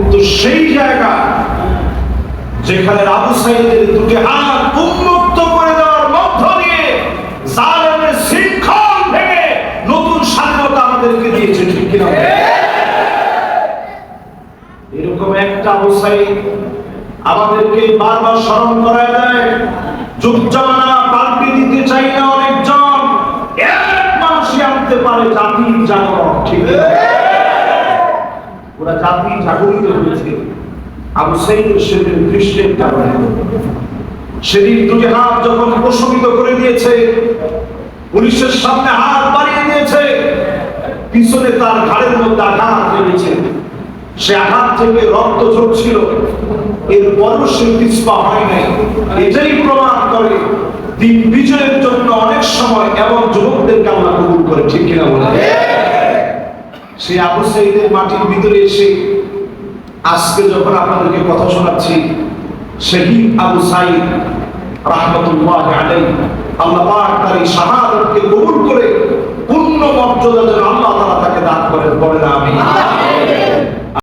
কিন্তু সেই জায়গা যেখানে আবু সাইদের দুটি হাত উন্মুক্ত করে দেওয়ার মধ্য দিয়ে জালেমের শৃঙ্খল ভেঙে নতুন স্বাধীনতা আমাদেরকে দিয়েছে, ঠিক কিনা? এরকম একটা আবু সাইদ আমাদেরকে বারবার স্মরণ করায় দেয় যুগ জামানা দিতে চাই না অনেকজন। এক মানুষই আনতে পারে জাতির জাগরণ, ঠিক জাগরিত হয়েছে আবু সাইদের সেদিন দৃশ্যের কারণে। সেদিন দুটি হাত যখন প্রশমিত করে দিয়েছে, পুলিশের সামনে হাত বাড়িয়ে দিয়েছে, পিছনে তার ঘাড়ের মধ্যে আঘাত লেগেছে। সে আঘাত থেকে রক্ত ঝরছিল। এরপরও সে পিছপা হয় নাই। এটাই প্রমাণ করে দিন বিজয়ের জন্য অনেক সময় এমন যুবকদেরকে আল্লাহ কবুল করে, ঠিক কিনা বলে সে আবু সাইদের মাটির ভিতরে এসে আজকে যখন আপনাদেরকে কথা শোনাচ্ছি, শহীদ আবু সাইদ রাহমাতুল্লাহ আলাইহি, আল্লাহ পাক তার এই শাহাদাতকে কবুল করে পূর্ণ মর্যাদা যেন আল্লাহ তাআলা তাকে দান করেন, বলেন আমি